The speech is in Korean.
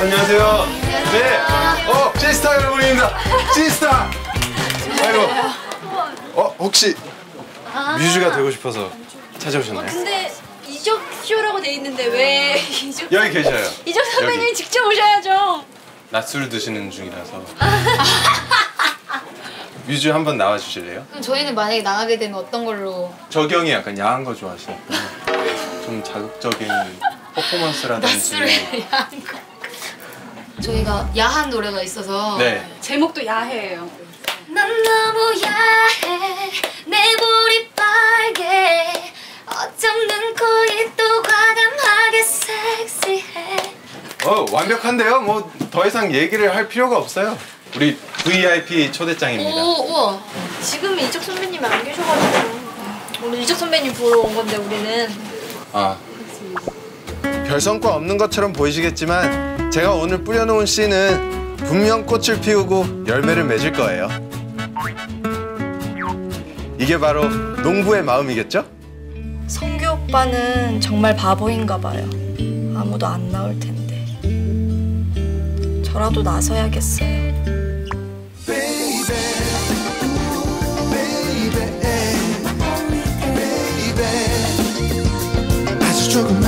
안녕하세요. 네. 어, 시스타 여러분입니다. 시스타. 아이고. 어, 혹시 뮤즈가 되고 싶어서 찾아오셨나요? 근데 이적 쇼라고 돼 있는데 왜 이적 여기 계셔요. 이적 선배님이 여기. 직접 오셔야죠. 낮술 드시는 중이라서. 뮤즈 한번 나와 주실래요? 그럼 저희는 만약에 나가게 되면 어떤 걸로? 저경이 약간 야한 거 좋아하시니까 좀 자극적인 퍼포먼스라든지. 야한 거. 저희가 야한 노래가 있어서 네. 제목도 야해예요. 난 너무 야해 내 볼이 빨개 어쩜 눈코입 또 과감하게 섹시해 어 완벽한데요. 뭐 더 이상 얘기를 할 필요가 없어요. 우리 VIP 초대장입니다. 오 우와 지금 이적 선배님이 안 계셔가지고 오늘 이적 선배님 보러 온 건데 우리는 아. 별 성과 없는 것처럼 보이시겠지만 제가 오늘 뿌려놓은 씨는 분명 꽃을 피우고 열매를 맺을 거예요. 이게 바로 농부의 마음이겠죠? 성규 오빠는 정말 바보인가 봐요. 아무도 안 나올 텐데. 저라도 나서야겠어요. 조금만